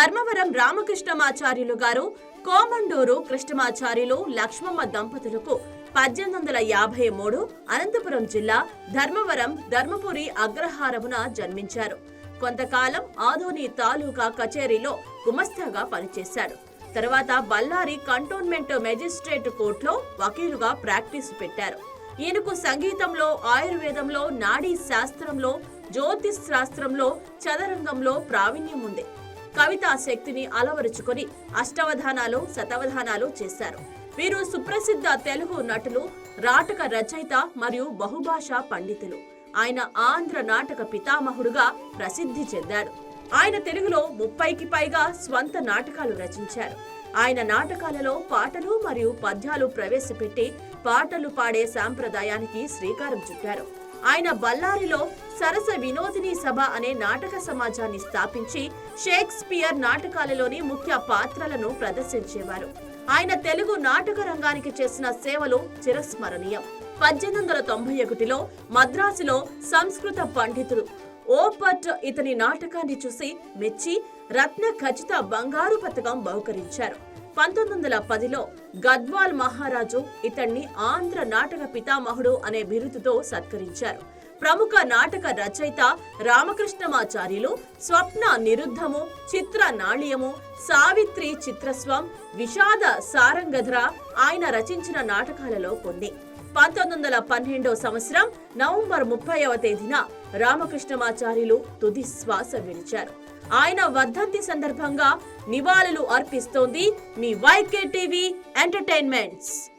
ధర్మవరం రామకృష్ణమాచార్యులు గారు కోమండూరు కృష్ణమాచార్యులు లక్ష్మమ్మ దంపతులకు పద్దెనిమిది వందల యాభై మూడు అనంతపురం జిల్లా ధర్మవరం ధర్మపురి అగ్రహారమున జన్మించారు. కొంతకాలం ఆధోని తాలూకా కచేరీలో గుమస్తాగా పనిచేశాడు. తర్వాత బళ్ళారి కంటోన్మెంట్ మెజిస్ట్రేట్ కోర్టులో వకీలుగా ప్రాక్టీస్ పెట్టారు. ఈయనకు సంగీతంలో ఆయుర్వేదంలో నాడీ శాస్త్రంలో జ్యోతిష్ శాస్త్రంలో చదరంగంలో ప్రావీణ్యం ఉంది కవితా శక్తిని అలవరుచుకొని అష్టవధానాలు శతవధానాలు చేశారు. వీరు సుప్రసిద్ధ తెలుగు నటులు నాటక రచయిత మరియు బహుభాషా పండితులు. ఆయన ఆంధ్ర నాటక పితామహుడుగా ప్రసిద్ధి చెందాడు ఆయన తెలుగులో ముప్పైకి పైగా స్వంత నాటకాలు రచించారు. ఆయన నాటకాలలో పాటలు మరియు పద్యాలు ప్రవేశపెట్టి పాటలు పాడే సాంప్రదాయానికి శ్రీకారం చుట్టారు. ఆయన బళ్ళారిలో సరస వినోదిని సభ అనే నాటక సమాజాన్ని స్థాపించి షేక్స్పియర్ నాటకాలలోని ముఖ్య పాత్రలను ప్రదర్శించేవారు. ఆయన తెలుగు నాటక రంగానికి చేసిన సేవలు చిరస్మరణీయం. పద్దెనిమిది వందల తొంభై ఒకటిలో మద్రాసులో సంస్కృత పండితుడు ఓపట్ ఇతని నాటకాన్ని చూసి మెచ్చి రత్న ఖచ్చిత బంగారు పథకం బహుకరించారు. పంతొమ్మిది వందల పదిలో గద్వాల్ మహారాజు ఇతన్ని ఆంధ్ర నాటక పితామహుడు అనే బిరుదుతో సత్కరించారు. ప్రముఖ నాటక రచయిత రామకృష్ణమాచార్యులు స్వప్న నిరుద్ధము చిత్ర నాణ్యము సావిత్రి చిత్రస్వం విషాద సారంగధర ఆయన రచించిన నాటకాలలో కొన్ని. పంతొమ్మిది వందల పన్నెండో సంవత్సరం నవంబర్ ముప్పైవ తేదీన రామకృష్ణమాచార్యులు తుది శ్వాస విడిచారు. ఆయన వర్ధంతి సందర్భంగా నివాళులు అర్పిస్తోంది మీ వైకే టీవీ ఎంటర్టైన్మెంట్స్.